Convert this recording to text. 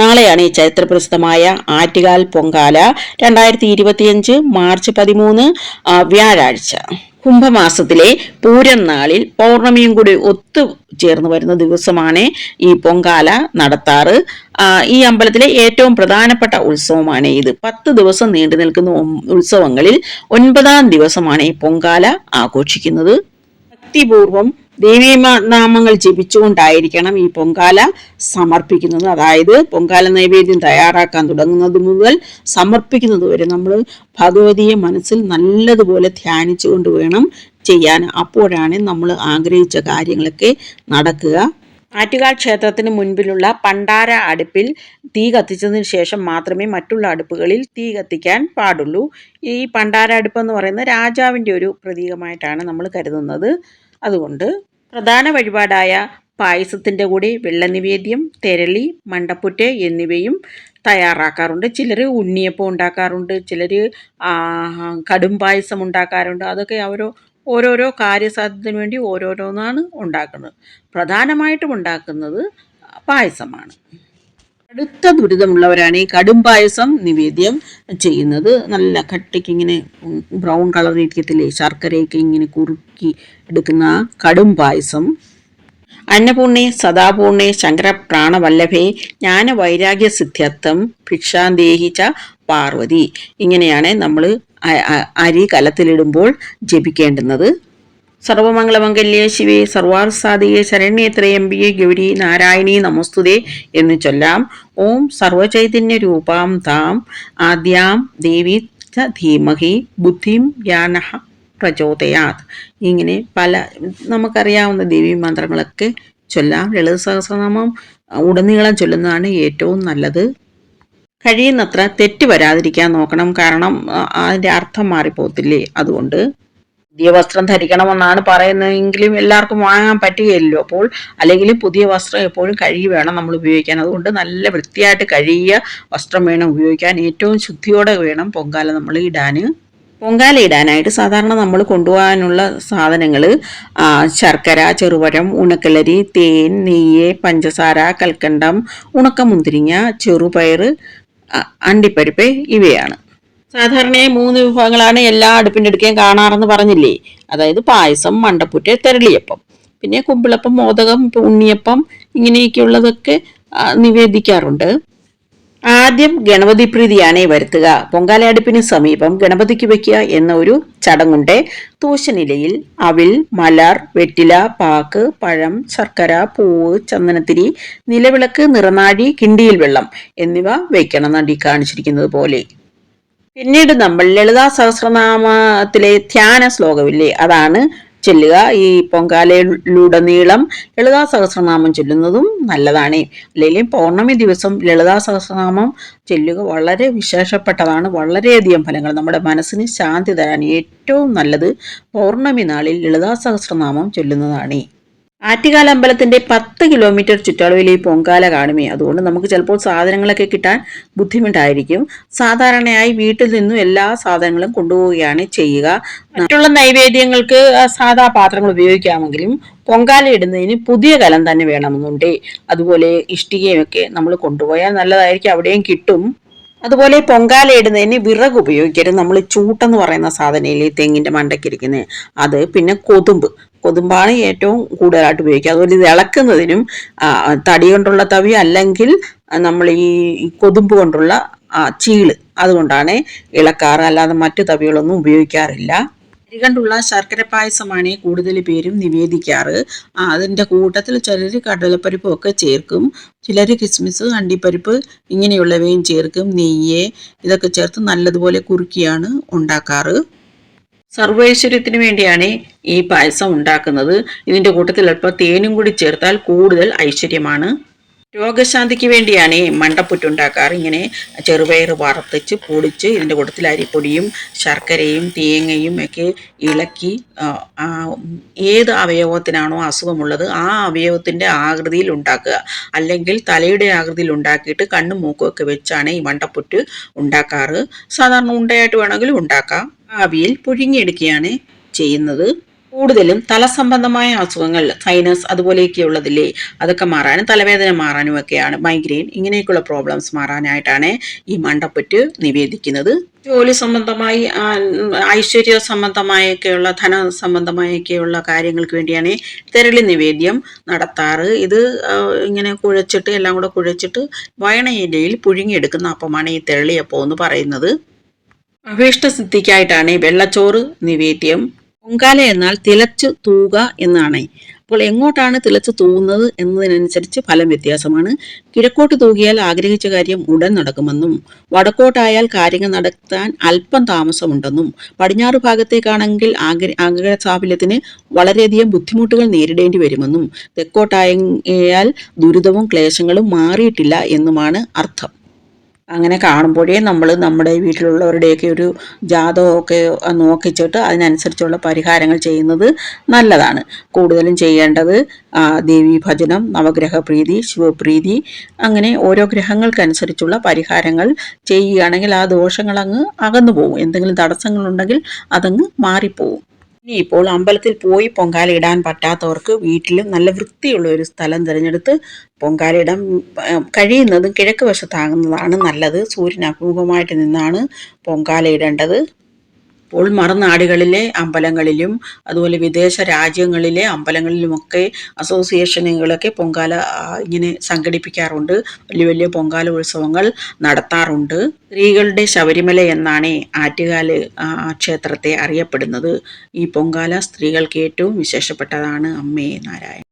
നാളെയാണ് ഈ ചരിത്രപ്രസിദ്ധമായ ആറ്റുകാൽ പൊങ്കാല രണ്ടായിരത്തി ഇരുപത്തിയഞ്ച് മാർച്ച് പതിമൂന്ന് വ്യാഴാഴ്ച. കുംഭമാസത്തിലെ പൂരം നാളിൽ പൗർണമിയും കൂടി ഒത്തു ചേർന്ന് വരുന്ന ദിവസമാണ് ഈ പൊങ്കാല നടത്താറ്. ഈ അമ്പലത്തിലെ ഏറ്റവും പ്രധാനപ്പെട്ട ഉത്സവമാണ് ഇത്. പത്ത് ദിവസം നീണ്ടു നിൽക്കുന്ന ഉത്സവങ്ങളിൽ ഒൻപതാം ദിവസമാണ് ഈ പൊങ്കാല ആഘോഷിക്കുന്നത്. ഭക്തിപൂർവം ദേവീ നാമങ്ങൾ ജപിച്ചുകൊണ്ടായിരിക്കണം ഈ പൊങ്കാല സമർപ്പിക്കുന്നത്. അതായത് പൊങ്കാല നൈവേദ്യം തയ്യാറാക്കാൻ തുടങ്ങുന്നത് മുതൽ സമർപ്പിക്കുന്നത് വരെ നമ്മൾ ഭഗവതിയെ മനസ്സിൽ നല്ലതുപോലെ ധ്യാനിച്ചുകൊണ്ട് വേണം ചെയ്യാൻ. അപ്പോഴാണ് നമ്മൾ ആഗ്രഹിച്ച കാര്യങ്ങളൊക്കെ നടക്കുക. ആറ്റുകാൽ ക്ഷേത്രത്തിന് മുൻപിലുള്ള പണ്ടാര അടുപ്പിൽ തീ കത്തിച്ചതിന് ശേഷം മാത്രമേ മറ്റുള്ള അടുപ്പുകളിൽ തീ കത്തിക്കാൻ പാടുള്ളൂ. ഈ പണ്ടാര അടുപ്പ് എന്ന് പറയുന്നത് രാജാവിന്റെ ഒരു പ്രതീകമായിട്ടാണ് നമ്മൾ കരുതുന്നത്. അതുകൊണ്ട് പ്രധാന വഴിപാടായ പായസത്തിന്റെ കൂടെ വെള്ളനിവേദ്യം തെരളി മണ്ടപ്പുറ്റ് എന്നിവയും തയ്യാറാക്കാറുണ്ട്. ചിലർ ഉണ്ണിയപ്പം ഉണ്ടാക്കാറുണ്ട് ചിലർ കടും പായസം ഉണ്ടാക്കാറുണ്ട്. അതൊക്കെ അവരോ ഓരോരോ കാര്യസാധ്യത്തിന് വേണ്ടി ഓരോരോന്നാണ് ഉണ്ടാക്കുന്നത്. പ്രധാനമായിട്ടും ഉണ്ടാക്കുന്നത് പായസമാണ്. കടുത്ത ദുരിതമുള്ളവരാണ് ഈ കടും പായസം നിവേദ്യം ചെയ്യുന്നത്. നല്ല കട്ടിക്ക് ഇങ്ങനെ ബ്രൗൺ കളർ ഇരിക്കത്തില്ലേ? ശർക്കരയൊക്കെ ഇങ്ങനെ കുറുക്കി എടുക്കുന്ന കടും പായസം. അന്നപൂർണേ സദാപൂർണേ ശങ്കര പ്രാണവല്ലഭേ ജ്ഞാന വൈരാഗ്യ സിദ്ധ്യത്വം ഭിക്ഷാന്തേഹിച്ച പാർവതി ഇങ്ങനെയാണ് നമ്മൾ അരി കലത്തിലിടുമ്പോൾ ജപിക്കേണ്ടുന്നത്. സർവമംഗളമംഗല്യേ ശിവേ സർവാർസാദിയെ ശരണ്യേത്രയമ്പിയെ ഗൗരി നാരായണീ നമസ്തുതേ എന്ന് ചൊല്ലാം. ഓം സർവചൈതന്യ രൂപാം താം ആദ്യാം ദേവി ച ധീമഹി ബുദ്ധിം യാനഃ പ്രചോദയാത്. ഇങ്ങനെ പല നമുക്കറിയാവുന്ന ദേവീ മന്ത്രങ്ങളൊക്കെ ചൊല്ലാം. ലളിത സഹസ്രനാമം ഉടനീളം ചൊല്ലുന്നതാണ് ഏറ്റവും നല്ലത്. കഴിയുന്നത്ര തെറ്റ് വരാതിരിക്കാൻ നോക്കണം. കാരണം അതിന്റെ അർത്ഥം മാറിപ്പോത്തില്ലേ അതുകൊണ്ട് പുതിയ വസ്ത്രം ധരിക്കണമെന്നാണ് പറയുന്നതെങ്കിലും എല്ലാവർക്കും വാങ്ങാൻ പറ്റുകയില്ലല്ലോ. അപ്പോൾ അല്ലെങ്കിൽ പുതിയ വസ്ത്രം എപ്പോഴും കഴുകി വേണം നമ്മൾ ഉപയോഗിക്കാൻ. അതുകൊണ്ട് നല്ല വൃത്തിയായിട്ട് കഴുകിയ വസ്ത്രം വേണം ഉപയോഗിക്കാൻ. ഏറ്റവും ശുദ്ധിയോടെ വേണം പൊങ്കാല നമ്മൾ ഇടാൻ. പൊങ്കാല ഇടാനായിട്ട് സാധാരണ നമ്മൾ കൊണ്ടുപോകാനുള്ള സാധനങ്ങൾ ശർക്കര ചെറുപഴം ഉണക്കലരി തേൻ നെയ്യ് പഞ്ചസാര കൽക്കണ്ടം ഉണക്കമുന്തിരിങ്ങ ചെറുപയർ അണ്ടിപ്പരിപ്പ് ഇവയാണ്. സാധാരണയായി മൂന്ന് വിഭവങ്ങളാണ് എല്ലാ അടുപ്പിന്റെ അടുക്കയും കാണാറെന്ന് പറഞ്ഞില്ലേ? അതായത് പായസം മണ്ടപ്പുറ്റ് തെരളിയപ്പം. പിന്നെ കുമ്പിളപ്പം മോദകം ഉണ്ണിയപ്പം ഇങ്ങനെയൊക്കെയുള്ളതൊക്കെ നിവേദിക്കാറുണ്ട്. ആദ്യം ഗണപതി പ്രീതിയാണ് വരുത്തുക. പൊങ്കാല അടുപ്പിന് സമീപം ഗണപതിക്ക് വയ്ക്കുക എന്ന ഒരു ചടങ്ങുണ്ട്. തൂശനിലയിൽ അവിൽ മലർ വെറ്റില പാക്ക് പഴം ശർക്കര പൂവ് ചന്ദനത്തിരി നിലവിളക്ക് നിറനാഴി കിണ്ടിയിൽ വെള്ളം എന്നിവ വയ്ക്കണം നടി കാണിച്ചിരിക്കുന്നത് പോലെ. പിന്നീട് നമ്മൾ ലളിതാ സഹസ്രനാമത്തിലെ ധ്യാന ശ്ലോകമില്ലേ അതാണ് ചൊല്ലുക. ഈ പൊങ്കാലയിലുടനീളം ലളിതാ സഹസ്രനാമം ചൊല്ലുന്നതും നല്ലതാണ്. അല്ലെങ്കിൽ പൗർണമി ദിവസം ലളിതാ സഹസ്രനാമം ചൊല്ലുക വളരെ വിശേഷപ്പെട്ടതാണ്. വളരെയധികം ഫലങ്ങൾ നമ്മുടെ മനസ്സിന് ശാന്തി തരാൻ ഏറ്റവും നല്ലത് പൗർണമി നാളിൽ ലളിതാ സഹസ്രനാമം ചൊല്ലുന്നതാണ്. ആറ്റുകാല അമ്പലത്തിന്റെ പത്ത് കിലോമീറ്റർ ചുറ്റളവിൽ ഈ പൊങ്കാല കാണുമേ. അതുകൊണ്ട് നമുക്ക് ചിലപ്പോൾ സാധനങ്ങളൊക്കെ കിട്ടാൻ ബുദ്ധിമുട്ടായിരിക്കും. സാധാരണയായി വീട്ടിൽ നിന്നും എല്ലാ സാധനങ്ങളും കൊണ്ടുപോവുകയാണ് ചെയ്യുക. മറ്റുള്ള നൈവേദ്യങ്ങൾക്ക് സാധാ പാത്രങ്ങൾ ഉപയോഗിക്കാമെങ്കിലും പൊങ്കാല ഇടുന്നതിന് പുതിയ കലം തന്നെ വേണമെന്നുണ്ട്. അതുപോലെ ഇഷ്ടികയൊക്കെ നമ്മൾ കൊണ്ടുപോയാൽ നല്ലതായിരിക്കും അവിടെയും കിട്ടും. അതുപോലെ പൊങ്കാല ഇടുന്നതിന് വിറക് ഉപയോഗിക്കരുത്. നമ്മൾ ചൂട്ടെന്ന് പറയുന്ന സാധനയില്ലേ തെങ്ങിന്റെ മണ്ടയ്ക്കിരിക്കുന്നത് അത് പിന്നെ കൊതുമ്പ്. കൊതുമ്പാണ് ഏറ്റവും കൂടുതലായിട്ട് ഉപയോഗിക്കുക. അതുപോലെ ഇത് ഇളക്കുന്നതിനും തടി കൊണ്ടുള്ള തവി അല്ലെങ്കിൽ നമ്മൾ ഈ കൊതുമ്പ് കൊണ്ടുള്ള ചീൾ അതുകൊണ്ടാണ് ഇളക്കാറ്. അല്ലാതെ മറ്റു തവികളൊന്നും ഉപയോഗിക്കാറില്ല. കണ്ടുള്ള ശർക്കര പായസമാണ് കൂടുതൽ പേരും നിവേദിക്കാറ്. അതിന്റെ കൂട്ടത്തിൽ ചിലർ കടലപ്പരിപ്പും ഒക്കെ ചേർക്കും. ചിലർ കിസ്മിസ് അണ്ടിപ്പരിപ്പ് ഇങ്ങനെയുള്ളവയും ചേർക്കും. നെയ്യ് ഇതൊക്കെ ചേർത്ത് നല്ലതുപോലെ കുറുക്കിയാണ് ഉണ്ടാക്കാറ്. സർവൈശ്വര്യത്തിന് വേണ്ടിയാണ് ഈ പായസം ഉണ്ടാക്കുന്നത്. ഇതിന്റെ കൂട്ടത്തിൽ അല്പം തേനും കൂടി ചേർത്താൽ കൂടുതൽ ഐശ്വര്യമാണ്. രോഗശാന്തിക്ക് വേണ്ടിയാണ് ഈ മണ്ടപ്പുറ്റ് ഉണ്ടാക്കാറ്. ഇങ്ങനെ ചെറുപയർ വറുത്തിച്ച് പൊടിച്ച് ഇതിന്റെ കൂട്ടത്തിൽ അരിപ്പൊടിയും ശർക്കരയും തേങ്ങയും ഒക്കെ ഇളക്കി ഏത് അവയവത്തിനാണോ അസുഖമുള്ളത് ആ അവയവത്തിന്റെ ആകൃതിയിൽ ഉണ്ടാക്കുക. അല്ലെങ്കിൽ തലയുടെ ആകൃതിയിൽ ഉണ്ടാക്കിയിട്ട് കണ്ണും മൂക്കും ഒക്കെ വെച്ചാണ് ഈ മണ്ടപ്പുറ്റ് ഉണ്ടാക്കാറ്. സാധാരണ ഉണ്ടയായിട്ട് വേണമെങ്കിലും ഉണ്ടാക്കാം. ആവിയിൽ പുഴുങ്ങിയെടുക്കുകയാണ് ചെയ്യുന്നത്. കൂടുതലും തലസംബന്ധമായ അസുഖങ്ങൾ സൈനസ് അതുപോലെയൊക്കെയുള്ളതില്ലേ അതൊക്കെ മാറാനും തലവേദന മാറാനും ഒക്കെയാണ്. മൈഗ്രെയിൻ ഇങ്ങനെയൊക്കെയുള്ള പ്രോബ്ലംസ് മാറാനായിട്ടാണ് ഈ മണ്ടപ്പറ്റ് നിവേദിക്കുന്നത്. ജോലി സംബന്ധമായി ഐശ്വര്യ സംബന്ധമായൊക്കെയുള്ള ധന സംബന്ധമായൊക്കെയുള്ള കാര്യങ്ങൾക്ക് വേണ്ടിയാണ് തെരളി നിവേദ്യം നടത്താറ്. ഇത് ഇങ്ങനെ കുഴച്ചിട്ട് എല്ലാം കൂടെ കുഴച്ചിട്ട് വയണയിലയിൽ പുഴുങ്ങിയെടുക്കുന്ന അപ്പമാണ് ഈ തെരളിയപ്പം എന്ന് പറയുന്നത്. അഭീഷ്ടസിദ്ധിക്കായിട്ടാണ് വെള്ളച്ചോറ് നിവേദ്യം. പൊങ്കാല എന്നാൽ തിളച്ചു തൂക എന്നാണ്. അപ്പോൾ എങ്ങോട്ടാണ് തിളച്ചു തൂങ്ങുന്നത് എന്നതിനനുസരിച്ച് ഫലം വ്യത്യാസമാണ്. കിഴക്കോട്ട് തൂകിയാൽ ആഗ്രഹിച്ച കാര്യം ഉടൻ നടക്കുമെന്നും വടക്കോട്ടായാൽ കാര്യങ്ങൾ നടത്താൻ അല്പം താമസമുണ്ടെന്നും പടിഞ്ഞാറ് ഭാഗത്തേക്കാണെങ്കിൽ ആഗ്ര ആഗ്രഹ സാഫല്യത്തിന് വളരെയധികം ബുദ്ധിമുട്ടുകൾ നേരിടേണ്ടി വരുമെന്നും തെക്കോട്ടായാൽ ദുരിതവും ക്ലേശങ്ങളും മാറിയിട്ടില്ല എന്നുമാണ് അർത്ഥം. അങ്ങനെ കാണുമ്പോഴേ നമ്മൾ നമ്മുടെ വീട്ടിലുള്ളവരുടെയൊക്കെ ഒരു ജാതകമൊക്കെ നോക്കിച്ചിട്ട് അതിനനുസരിച്ചുള്ള പരിഹാരങ്ങൾ ചെയ്യുന്നത് നല്ലതാണ്. കൂടുതലും ചെയ്യേണ്ടത് ദേവി ഭജനം നവഗ്രഹ പ്രീതി ശിവപ്രീതി അങ്ങനെ ഓരോ ഗ്രഹങ്ങൾക്കനുസരിച്ചുള്ള പരിഹാരങ്ങൾ ചെയ്യുകയാണെങ്കിൽ ആ ദോഷങ്ങൾ അങ്ങ് അകന്നു പോകും എന്തെങ്കിലും തടസ്സങ്ങളുണ്ടെങ്കിൽ അതങ്ങ് മാറിപ്പോവും ഇനി ഇപ്പോൾ അമ്പലത്തിൽ പോയി പൊങ്കാല ഇടാൻ പറ്റാത്തവർക്ക് വീട്ടിലും നല്ല വൃത്തിയുള്ള ഒരു സ്ഥലം തിരഞ്ഞെടുത്ത് പൊങ്കാല ഇടാൻ കഴിയുന്നതും കിഴക്ക് വശത്താകുന്നതാണ് നല്ലത്. സൂര്യൻ അഭിമുഖമായിട്ട് നിന്നാണ് പൊങ്കാല ഇടേണ്ടത്. ഇപ്പോൾ മറുനാടുകളിലെ അമ്പലങ്ങളിലും അതുപോലെ വിദേശ രാജ്യങ്ങളിലെ അമ്പലങ്ങളിലുമൊക്കെ അസോസിയേഷനുകളൊക്കെ പൊങ്കാല ഇങ്ങനെ സംഘടിപ്പിക്കാറുണ്ട്. വലിയ വലിയ പൊങ്കാല ഉത്സവങ്ങൾ നടത്താറുണ്ട്. സ്ത്രീകളുടെ ശബരിമല എന്നാണ് ആറ്റുകാൽ ക്ഷേത്രത്തെ അറിയപ്പെടുന്നത്. ഈ പൊങ്കാല സ്ത്രീകൾക്ക് ഏറ്റവും വിശേഷപ്പെട്ടതാണ് അമ്മേ നാരായണ